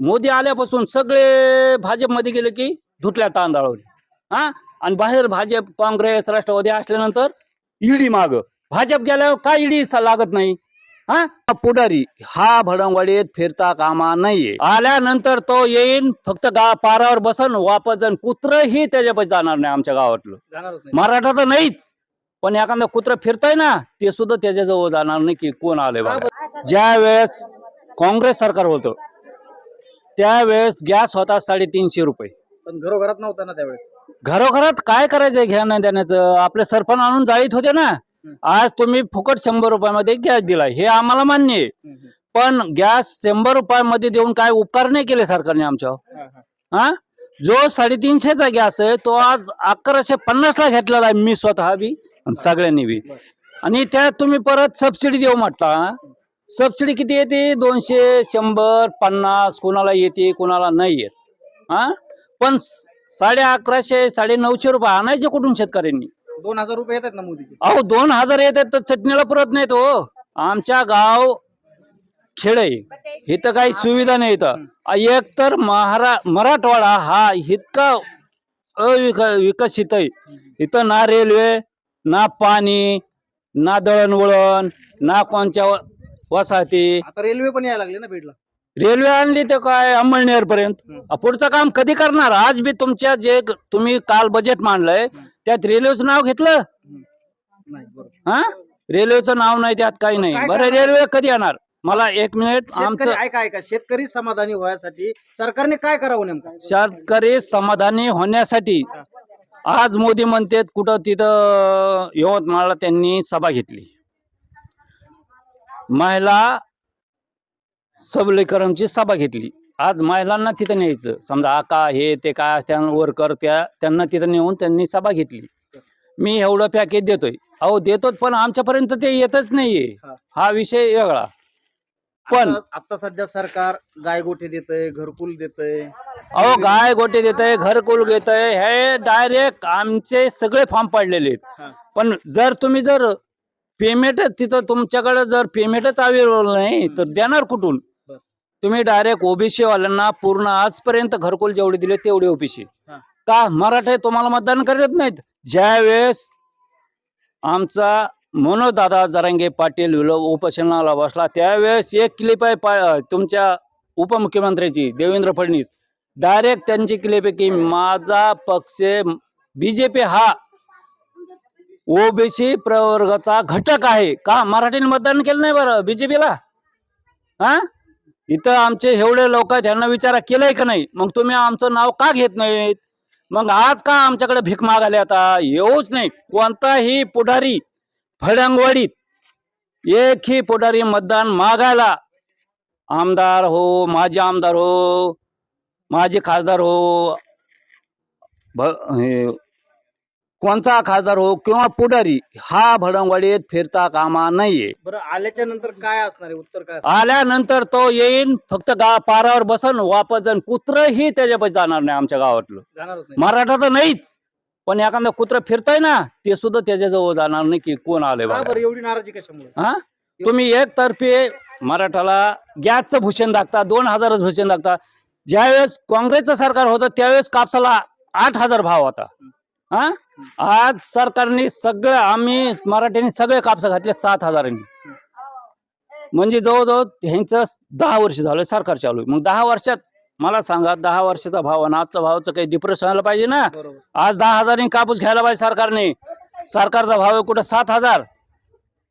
मोदी आल्यापासून सगळे भाजपमध्ये गेले की धुतल्या तांदळावर. हा? आणि बाहेर भाजप काँग्रेस राष्ट्रवादी असल्यानंतर ईडी माग. भाजप गेल्यावर काय ईडी लागत नाही? हा? पुढारी हा भडंगवाडीत फिरता कामा नाहीये. आल्यानंतर तो येईन फक्त गा पारावर बसन वापस जाईन. कुत्रही त्याच्यापाशी जाणार नाही आमच्या गावातलं. मराठा तर नाहीच. पण एखादं कुत्र फिरताय ना ते सुद्धा त्याच्याजवळ जाणार नाही की कोण आले ज्या वेळेस काँग्रेस सरकार होतं त्यावेळेस गॅस होता साडेतीनशे रुपये. पण घरोघरात नव्हता ना त्यावेळेस? घरोघरात काय करायचंय घ्या नाही देण्याचं? आपले सरपंच आणून जाळीत होते ना. आज तुम्ही फुकट शंभर रुपयामध्ये गॅस दिलाय हे आम्हाला मान्य आहे. पण गॅस शंभर रुपयामध्ये देऊन काय उपकार नाही केले सरकारने आमच्यावर? हा, जो साडेतीनशेचा गॅस आहे तो आज अकराशे पन्नासला घेतलेला आहे. मी स्वतः बी सगळ्यांनी बी. आणि त्यात तुम्ही परत सबसिडी देऊ म्हटला सबसिडी किती येते? दोनशे शंभर पन्नास कोणाला येते कोणाला नाही येत. हा? पण साडे अकराशे साडे नऊशे रुपये आणायचे कुठून शेतकऱ्यांनी? दोन हजार रुपये येतात ना मोदीचे. अहो दोन हजार येतात तर चटणीला पुरत नाहीत हो. आमच्या गाव खेड आहे. इथं काही सुविधा नाही इथं. एक तर महारा मराठवाडा हा इतका अविक विकसित आहे. इथं ना रेल्वे ना पाणी ना दळणवळण ना कोणच्या वसाहती. आता रेल्वे पण यायला लागले ना बीडला रेल्वे आणली तर काय अंमळनेर पर्यंत. पुढचं काम कधी करणार? आज बी तुमच्या जे ग- तुम्ही काल बजेट मांडलंय त्यात रेल्वेचं नाव घेतलं? नाही बरोबर. हा? रेल्वेचं नाव नाही त्यात काही नाही. काय बरं करणार? रेल्वे कधी येणार? मला एक मिनिट शेतकरी आमचं ऐका ऐका. शेतकरी समाधानी व्हायसाठी सरकारने काय करावं नेमकं? शेतकरी समाधानी होण्यासाठी आज मोदी म्हणतात कुठं तिथं यवतमाळला त्यांनी सभा घेतली. महिला सबलीकरणची सभा घेतली. आज महिलांना तिथं न्यायचं. समजा आका हे ते काय असत्या वर्कर त्या त्यांना तिथं नेऊन त्यांनी सभा घेतली. मी एवढं पॅकेज देतोय. अहो देतोच पण आमच्यापर्यंत ते येतच नाहीये. हा. विषय वेगळा. पण आता- सध्या सरकार गायगोठे देतय घरकुल देतय. अहो गाय गोटे देत आहे घरकुल घेत आहे हे डायरेक्ट आमचे सगळे फॉर्म पडलेले. आहेत. पण जर तुम्ही जर पेमेंट तिथं तुमच्याकडे जर पेमेंटच अवेलेबल नाही तर देणार कुठून. तुम्ही डायरेक्ट ओबीसी वाल्यांना पूर्ण आजपर्यंत घरकुल जेवढे दिले तेवढे ओबीसी. का? मराठे तुम्हाला मतदान करत नाहीत. ज्यावेळेस आमचा मनोदादा जरांगे पाटील उपोषणाला बसला त्यावेळेस एक क्लिप आहे तुमच्या उपमुख्यमंत्र्याची देवेंद्र फडणवीस. डायरेक्ट त्यांची क्लिप आहे की माझा पक्ष बीजेपी हा ओबीसी प्रवर्गाचा घटक आहे. का? मराठीने मतदान केलं नाही बरं बीजेपीला? हा? इथं आमचे एवढे लोक आहेत त्यांना विचारा केलंय का नाही? मग तुम्ही आमचं नाव का घेत नाहीत? मग आज का आमच्याकडे भीक मागायला आता येऊच नाही. कोणताही पुढारी फडंगवाडीत एकही पुढारी मतदान मागायला आमदार हो माजी आमदार हो माजी खासदार हो भ- हे, कोणता खासदार हो किंवा पुढारी हा भडंगवाडीत फिरता कामा नाहीये. बरं आल्याच्यानंतर काय असणार आहे? उत्तर काय असणार? आल्यानंतर तो येईन फक्त गा पारावर बसन वापस जाईन. कुत्रही त्याच्यापाशी जाणार नाही आमच्या गावातलं. जाणारच नाही. मराठा तर नाहीच पण एखादं कुत्र फिरताय ना ते सुद्धा त्याच्याजवळ जाणार नाही की कोण आले का बघा बरं एवढी नाराजी कशामुळे? हा? तुम्ही एक तर्फे मराठाला गॅसचं भूषण दाखता दोन हजारच भूषण दाखता. ज्यावेळेस काँग्रेसचं सरकार होतं त्यावेळेस कापसाला आठ हजार भाव होता. हा? आज सरकारने सगळं आम्ही मराठ्यांनी सगळे कापस घातले सात हजारांनी. म्हणजे जवळजवळ ह्यांचं दहा वर्ष झालं सरकार चालू मग दहा वर्षात मला सांगा दहा वर्षाचा भाव आणि आजचा भावाचं काही डिफरन्स व्हायला पाहिजे ना? आज दहा हजारांनी कापूस घ्यायला पाहिजे सरकारने. सरकारचा भाव आहे कुठं? सात हजार.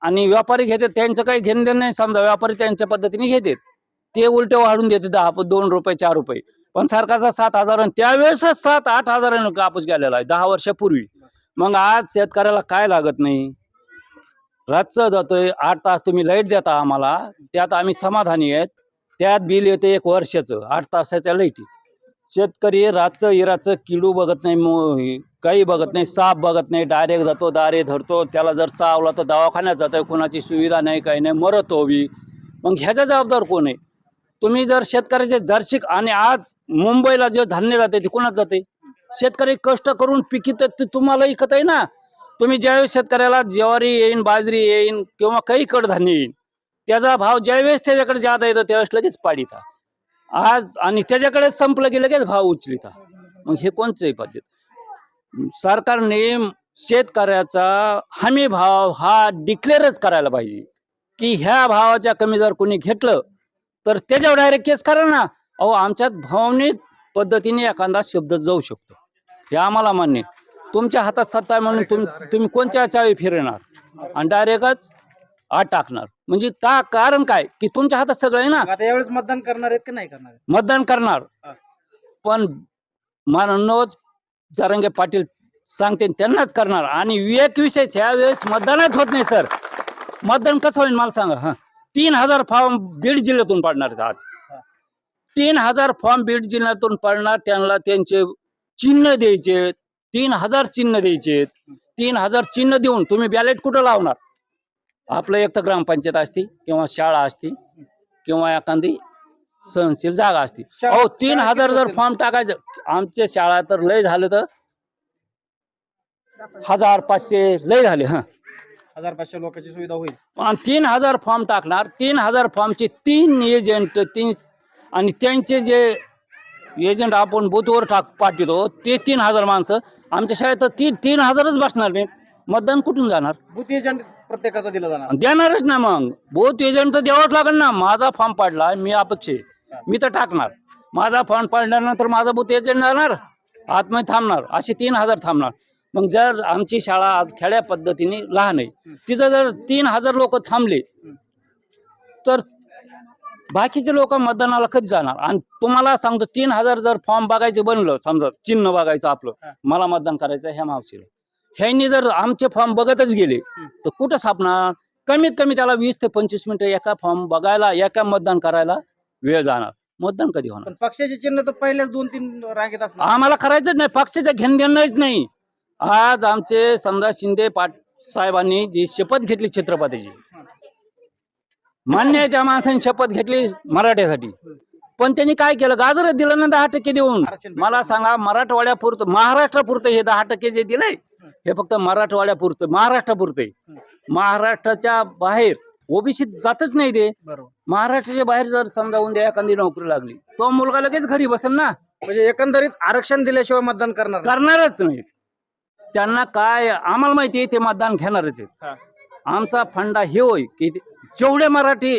आणि व्यापारी घेतात त्यांचं काही घेणं देणं नाही. समजा व्यापारी त्यांच्या पद्धतीने घेतात. ते उलटे वाढून देते दहा दोन रुपये चार रुपये. पण सरकारचा सात हजार आणि त्यावेळेसच सात आठ हजारांनी कापूस गेलेला आहे दहा वर्षापूर्वी. मग आज शेतकऱ्याला काय लागत नाही? रातचं जातोय आठ तास तुम्ही लाइट देता आम्हाला त्यात आम्ही समाधानी आहेत. त्यात बिल येते एक वर्षाचं आठ तासाच्या लाईटी शेतकरी रातचं इराचं किडू बघत नाही मो- काही बघत नाही साप बघत नाही डायरेक्ट जातो दारे धरतो त्याला जर चावला तर दवाखान्यात जातोय कोणाची सुविधा नाही काही नाही मरतो बी. मग ह्याचा जबाबदार कोण आहे? तुम्ही जर शेतकऱ्याचे जर्शिक आणि आज मुंबईला जे धान्य जाते ते कोणाच जाते? शेतकरी कष्ट करून पिकित ते तुम्हाला इकत आहे ना? तुम्ही ज्यावेळेस शेतकऱ्याला ज्वारी येईन बाजरी येईन किंवा काही कडधान्य येईन त्याचा भाव ज्यावेळेस त्याच्याकडे जादा येतो त्यावेळेस लगेच पाडिता आज आणि त्याच्याकडे संपलं की लगेच भाव उचलिता मग हे कोणचंही पद्धत? सरकारने शेतकऱ्याचा हमी भाव हा डिक्लेअरच करायला पाहिजे. की ह्या भावाच्या कमी जर कोणी घेतलं तर त्याच्यावर डायरेक्ट केस करा ना. अहो आमच्यात भावनिक पद्धतीने एखादा शब्द जाऊ शकतो. हे आम्हाला मान्य. तुमच्या हातात सत्ता आहे म्हणून तुम तुम्ही कोणत्या चावी फिरणार आणि डायरेक्टच आत टाकणार. म्हणजे का कारण काय? की तुमच्या हातात सगळं आहे ना. आता यावेळेस मतदान करणार आहेत की नाही करणार आहेत? मतदान करणार. हा. पण मनोज जरांगे पाटील सांगते त्यांनाच करणार. आणि एक विषय वेळेस मतदानच होत नाही सर. मतदान कसं होईल मला सांगा हा. तीन हजार फॉर्म बीड जिल्ह्यातून पडणार आज हा. तीन हजार फॉर्म बीड जिल्ह्यातून पडणार त्यांना त्यांचे चिन्ह द्यायचे तीन हजार चिन्ह द्यायचे तीन हजार चिन्ह देऊन तुम्ही बॅलेट कुठं लावणार आपलं एक तर ग्रामपंचायत असती किंवा शाळा असती किंवा एखादी सहनशील जागा असती अहो तीन हजार जर? फॉर्म टाकायचं आमच्या शाळा तर लय झालं तर हजार पाचशे लय झाले हा हजार पाचशे लोकांची सुविधा होईल. आणि तीन हजार फॉर्म टाकणार. तीन हजार फॉर्मचे तीन एजंट तीन आणि त्यांचे जे एजंट आपण बूथवर टाक पाठवतो ते तीन हजार माणसं. आमच्या शाळेत तर तीन तीन हजारच बसणार नाहीत मतदान कुठून जाणार? बूथ एजंट प्रत्येकाचा दिला जाणार. देणारच ना मग. बूथ एजंट तर द्यावाच लागेल ना. माझा फॉर्म पाडला मी अपेक्षे मी तर टाकणार. माझा फॉर्म पाडल्यानंतर माझा बूथ एजंट जाणार. आतमध्ये थांबणार. असे तीन हजार थांबणार. मग जर आमची शाळा आज खेड्या पद्धतीने लहान आहे तिथं जर तीन हजार लोक थांबले तर बाकीचे लोक मतदानाला कधी जाणार? आणि तुम्हाला सांगतो तीन हजार जर फॉर्म बघायचं बनलं समजा चिन्ह बघायचं आपलं. मला मतदान करायचं ह्या मावशीला. ह्यांनी जर आमचे फॉर्म बघतच गेले तर कुठं सापणार? कमीत कमी त्याला वीस ते पंचवीस मिनिटं एका फॉर्म बघायला एका मतदान करायला वेळ जाणार. मतदान कधी होणार? पक्षाचे चिन्ह तर पहिल्याच दोन तीन रांगेत असणार. आम्हाला करायचंच नाही पक्षाचं घेण नाही. आज आमचे समजा शिंदे पाट साहेबांनी जी शपथ घेतली छत्रपतीची मान्य आहे त्या माणसाने शपथ घेतली मराठ्यासाठी. पण त्यांनी काय केलं? गाजरच दिलं ना दहा टक्के देऊन. मला सांगा मराठवाड्यापुरतं महाराष्ट्रापुरतं हे दहा टक्के जे दिलंय हे फक्त मराठवाड्यापुरतं महाराष्ट्रापुरतं. महाराष्ट्राच्या बाहेर ओबीसी जातच नाही ते. महाराष्ट्राच्या बाहेर जर समजा उद्या एखादी नोकरी लागली तो मुलगा लगेच घरी बसेल ना? म्हणजे एकंदरीत आरक्षण दिल्याशिवाय मतदान करणार. करणारच नाही. त्यांना काय आम्हाला माहिती आहे ते मतदान घेणारच आहेत. हा. आमचा फंडा हे होय की जेवढे मराठी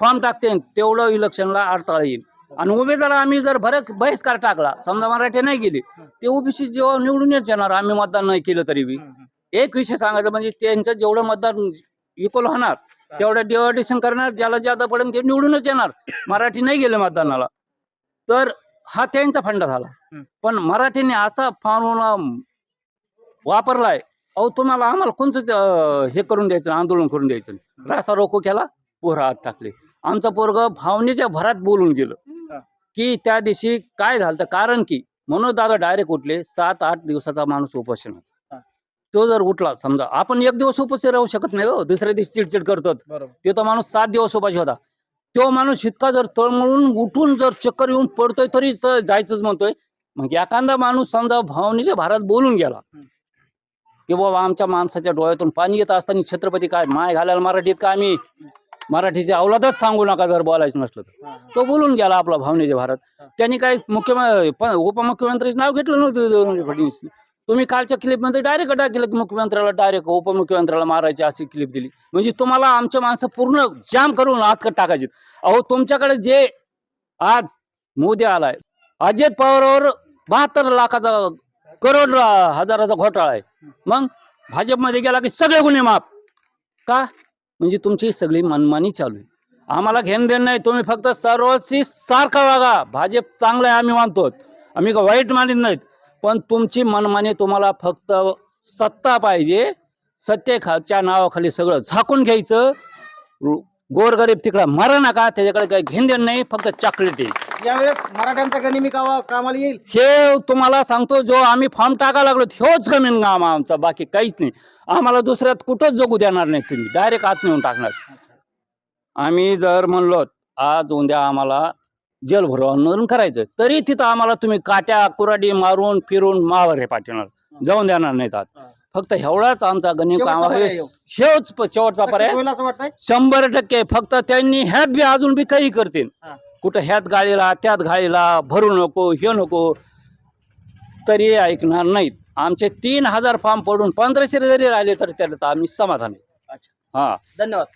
फॉर्म टाकते तेवढं इलेक्शनला अडथळा येईल. आणि उमेदवाराला आम्ही जर भरक बहिष्कार टाकला समजा मराठी नाही गेले ते ओबीसी जेव्हा निवडून येणार आम्ही मतदान नाही केलं तरी बी. एक विषय सांगायचं म्हणजे त्यांचं जेवढं मतदान इक्वल होणार तेवढं डिवायडेशन करणार ज्याला ज्यादा पडेल ते निवडूनच येणार. मराठी नाही गेले मतदानाला. तर हा त्यांचा फंडा झाला. पण मराठीने असा फॉर्म्युला वापरलाय. अहो तुम्हाला आम्हाला कोणतं हे करून द्यायचं आंदोलन करून द्यायचं. रास्ता रोको केला पोरं आत टाकले. आमचं पोरग भावनेच्या भरात बोलून गेलं. की त्या दिवशी काय झालं कारण की म्हणून दादा डायरेक्ट उठले सात आठ दिवसाचा माणूस उपोषणाचा. तो जर उठला समजा आपण एक दिवस उपाशी राहू शकत नाही हो दुसऱ्या दिवशी चिडचिड करतात. ते तो माणूस सात दिवस उपाशी होता. तो माणूस इतका जर तळमळून उठून जर चक्कर येऊन पडतोय तरी जायचंच म्हणतोय. मग एखादा माणूस समजा भावनेच्या भारात बोलून गेला. की बाबा आमच्या माणसाच्या डोळ्यातून पाणी येत असताना छत्रपती काय माय घालायला मराठीत का आम्ही मराठीचे अवलादच सांगू नका जर बोलायचं नसलं तर. तो बोलून गेला आपला भावनेच्या भारत. त्यांनी काय मुख्यमंत्री उपमुख्यमंत्रीचं नाव घेतलं नव्हतं देवेंद्र फडणवीस. तुम्ही कालच्या क्लिपमध्ये डायरेक्ट टाकलं की मुख्यमंत्र्याला डायरेक्ट उपमुख्यमंत्र्याला मारायची अशी क्लिप दिली. म्हणजे तुम्हाला आमच्या माणसं पूर्ण जाम करून आत टाकायचे अहो तुमच्याकडे जे आज मोदी आलाय अजित पवारवर बहात्तर लाखाचा करोड रा- हजाराचा घोटाळा आहे. मग भाजपमध्ये गेला की सगळे गुन्हे माफ. का? म्हणजे तुमची सगळी मनमानी चालू आहे. आम्हाला घेणं देणं नाही. तुम्ही फक्त सर्वची सारखा वागा. भाजप चांगलं आहे आम्ही मानतो. आम्ही का वाईट मानित नाहीत. पण तुमची मनमानी तुम्हाला फक्त सत्ता पाहिजे. सत्तेच्या नावाखाली सगळं झाकून घ्यायचं. गोरगरीब तिकडं मरा नका. त्याच्याकडे काही घेणं देणं नाही. फक्त चॉकलेट आहे यावेळेस मराठ्यांचा गनिमी कावा कामाला येईल. हे तुम्हाला सांगतो जो आम्ही फॉर्म टाकायला लागलो ह्योच कमी काम आमचा बाकी काहीच नाही. आम्हाला दुसऱ्यात कुठंच जगू देणार नाही तुम्ही डायरेक्ट आत नेऊन टाकणार. आम्ही जर म्हणलो आज उद्या आम्हाला जेल भरवून करायचं तरी तिथं आम्हाला तुम्ही काट्या कुराडी मारून फिरून मावर पाठवणार. जाऊन देणार नाहीत आत. हा. फक्त एवढाच आमचा गणित काम पर्याय आहे ह्यो. हेच शेवटचा पर्याय. शंभर टक्के फक्त त्यांनी ह्यात बी अजून बी काही करतील. हा. कुठं ह्यात गाडीला त्यात गाडीला भरू नको हे नको तरी ऐकणार नाहीत. आमचे तीन हजार फॉर्म पडून पंधराशे जरी राहिले तर त्याला तर आम्ही समाधान. आहे अच्छा. हां. धन्यवाद.